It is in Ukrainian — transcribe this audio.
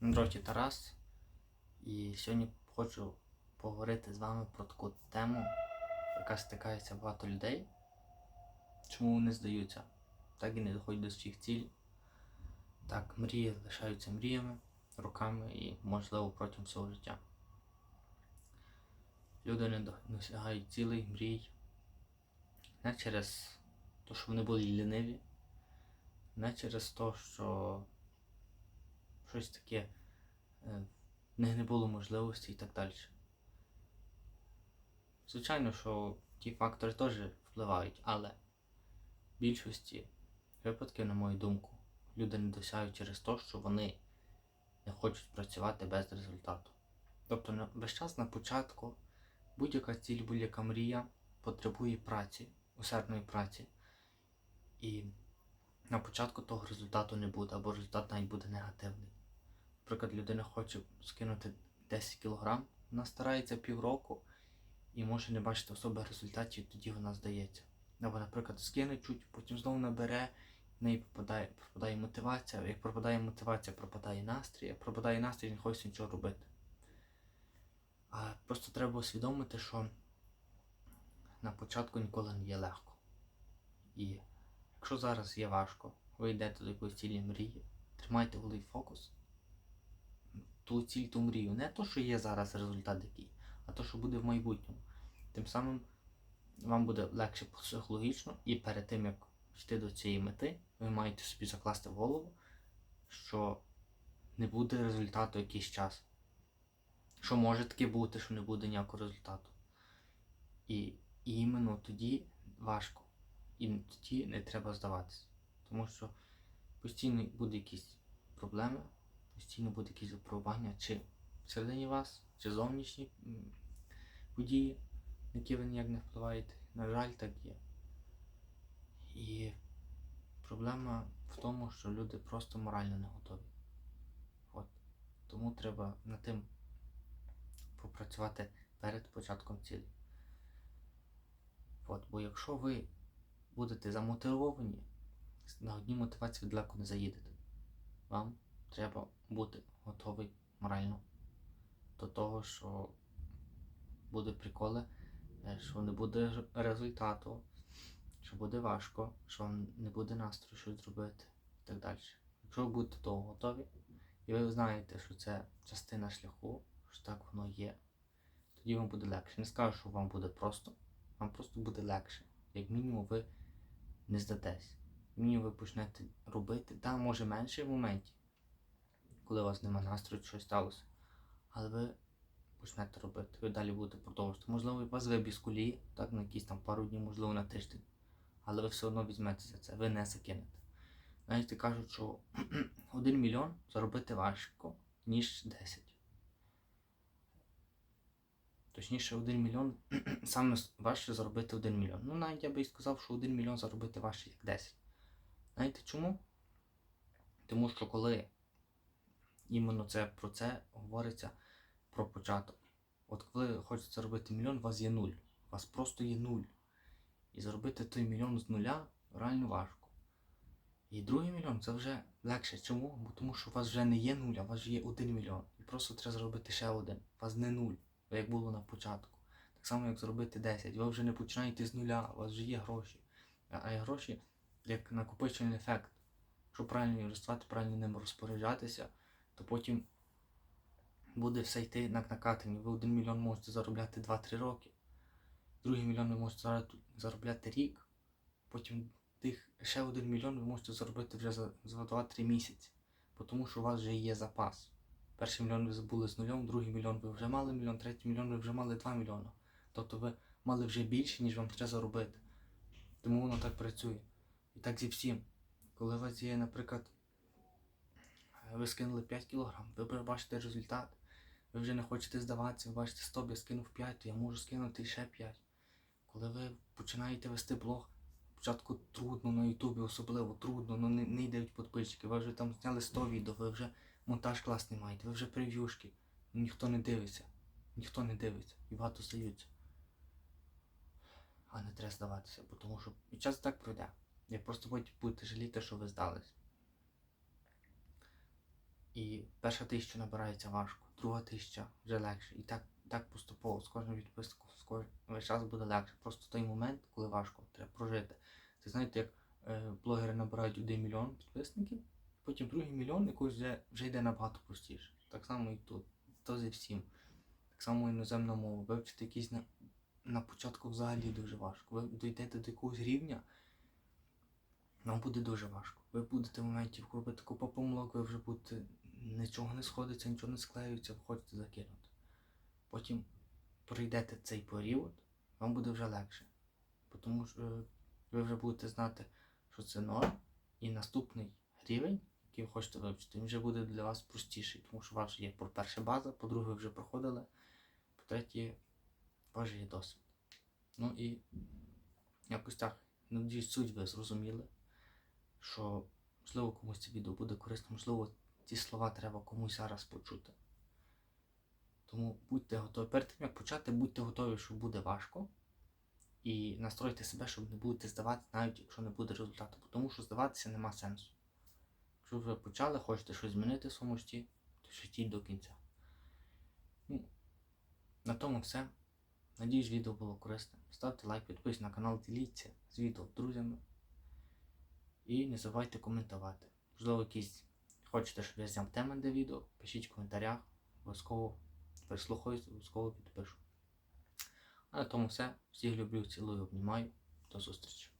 На дроті Тарас. І сьогодні хочу поговорити з вами про таку тему, яка стикається багато людей. Чому вони здаються? Так і не доходять до своїх цілей. Так, мрії лишаються мріями, роками і, можливо, протягом всього життя. Люди не досягають цілей, мрій. Не через те, що вони були ліниві, не через те, що щось таке е, в них не було можливості і так далі. Звичайно, що ті фактори теж впливають, але в більшості випадків, на мою думку, люди не досягають через те, що вони не хочуть працювати без результату. Тобто весь час на початку будь-яка ціль, будь-яка мрія потребує праці, усердної праці. І на початку того результату не буде, або результат навіть буде негативний. Наприклад, людина хоче скинути 10 кг, вона старається півроку і може не бачити особи результатів, тоді вона здається. Або, наприклад, скине чуть, потім знову набере, в неї пропадає, пропадає мотивація. Як пропадає мотивація, пропадає настрій, як пропадає настрій, не хочеться нічого робити. А просто треба усвідомити, що на початку ніколи не є легко. І якщо зараз є важко, ви йдете до якоїсь цілі мрії, тримайте голові фокус, ту ціль, ту мрію. Не то, що є зараз результат який, а то, що буде в майбутньому. Тим самим вам буде легше психологічно, і перед тим, як йти до цієї мети, ви маєте собі закласти в голову, що не буде результату якийсь час. Що може таке бути, що не буде ніякого результату. І, іменно тоді важко. І тоді не треба здаватися. Тому що постійно буде якісь проблеми, постійно буде якісь випробування, чи всередині вас, чи зовнішні події, на які ви ніяк не впливаєте. На жаль, так є. І проблема в тому, що люди просто морально не готові. От. Тому треба над тим попрацювати перед початком цілі. От. Бо якщо ви будете замотивовані, на одній мотивації далеко не заїдете. Вам треба бути готовий морально до того, що буде приколи, е, що не буде результату, що буде важко, що вам не буде настрою щось зробити і так далі. Якщо ви будете того готові, і ви знаєте, що це частина шляху, що так воно є, тоді вам буде легше. Не скажу, що вам буде просто, вам просто буде легше. Як мінімум ви не здатесь. Мінімум ви почнете робити, та може менше в моменті, коли у вас нема настрою, щось сталося. Але ви почнете робити, ви далі будете продовжувати. Можливо, у вас вибіг з колії, так, на якісь там пару днів, можливо, на тиждень. Але ви все одно візьметеся це, ви не закинете. Навіть кажуть, що 1 мільйон заробити важко, ніж 10. Точніше, 1 мільйон саме важче заробити 1 мільйон. Ну, навіть я би і сказав, що 1 мільйон заробити важче, як 10. Знаєте чому? Тому що коли іменно це про це говориться про початок. От коли хочете заробити мільйон, у вас є нуль. У вас просто є нуль. І заробити той мільйон з нуля реально важко. І другий мільйон це вже легше. Чому? Бо тому що у вас вже не є нуль, а у вас вже є один мільйон. І просто треба зробити ще один. У вас не нуль, як було на початку. Так само, як зробити 10. Ви вже не починаєте з нуля, у вас вже є гроші. А гроші як накопичувальний ефект. Якщо правильно інвестувати, правильно ними розпоряджатися, то потім буде все йти на накатані. Ви один мільйон можете заробляти 2-3 роки, другий мільйон ви можете заробляти рік, потім тих ще один мільйон ви можете заробити вже за, за 2-3 місяці, тому що у вас вже є запас. Перший мільйон ви забули з нульом, другий мільйон ви вже мали мільйон, третій мільйон ви вже мали 2 мільйони. Тобто ви мали вже більше, ніж вам треба заробити. Тому воно так працює. І так зі всім. Коли у вас є, наприклад, ви скинули 5 кг, ви бачите результат. Ви вже не хочете здаватися, ви бачите, стоп, я скинув 5, то я можу скинути ще 5. Коли ви починаєте вести блог, спочатку трудно на Ютубі, особливо трудно, ну не, не йдуть підписчики, ви вже там зняли 100 відео, ви вже монтаж класний маєте, ви вже прев'юшки, ну, ніхто не дивиться, ніхто не дивиться і багато здаються. А не треба здаватися, бо тому що і час так пройде. Я просто будете жаліти, що ви здались. І перша тисяча набирається важко, друга тисяча вже легше. І так, так поступово, з кожним відписком, з кожним весь час буде легше. Просто той момент, коли важко, треба прожити. Це знаєте, як е, блогери набирають 1 мільйон підписників, потім другий мільйон якось вже, вже йде набагато простіше. Так само і тут. То зі всім. Так само іноземна мова. Вивчити якісь на, на початку взагалі дуже важко. Ви дійдете до якогось рівня, вам буде дуже важко. Ви будете в моменті робити купа помилок, ви вже будете нічого не сходиться, нічого не склеюється, ви хочете закинути. Потім пройдете цей період, вам буде вже легше. Тому що е, ви вже будете знати, що це норм, і наступний рівень, який ви хочете вивчити, він вже буде для вас простіший, тому що у вас є, по-перше, база, по-друге, ви вже проходили, по-третє, у вас є досвід. Ну і якось так, надіюсь, суть ви зрозуміли, що можливо комусь це відео буде корисно, можливо, ці слова треба комусь зараз почути. Тому будьте готові. Перед тим як почати, будьте готові, що буде важко. І настройте себе, щоб не будете здавати, навіть якщо не буде результату. Тому що здаватися нема сенсу. Якщо ви почали, хочете щось змінити в своєму житті, то йдіть до кінця. Ну, на тому все. Надіюсь, відео було корисним. Ставте лайк, підписуйтесь на канал, діліться з відео з друзями. І не забувайте коментувати. Можливо, якісь хочете, щоб я зняв теми для відео, пишіть в коментарях, обов'язково прислухаюсь, обов'язково підпишу. А на тому все. Всіх люблю, цілую, обнімаю. До зустрічі.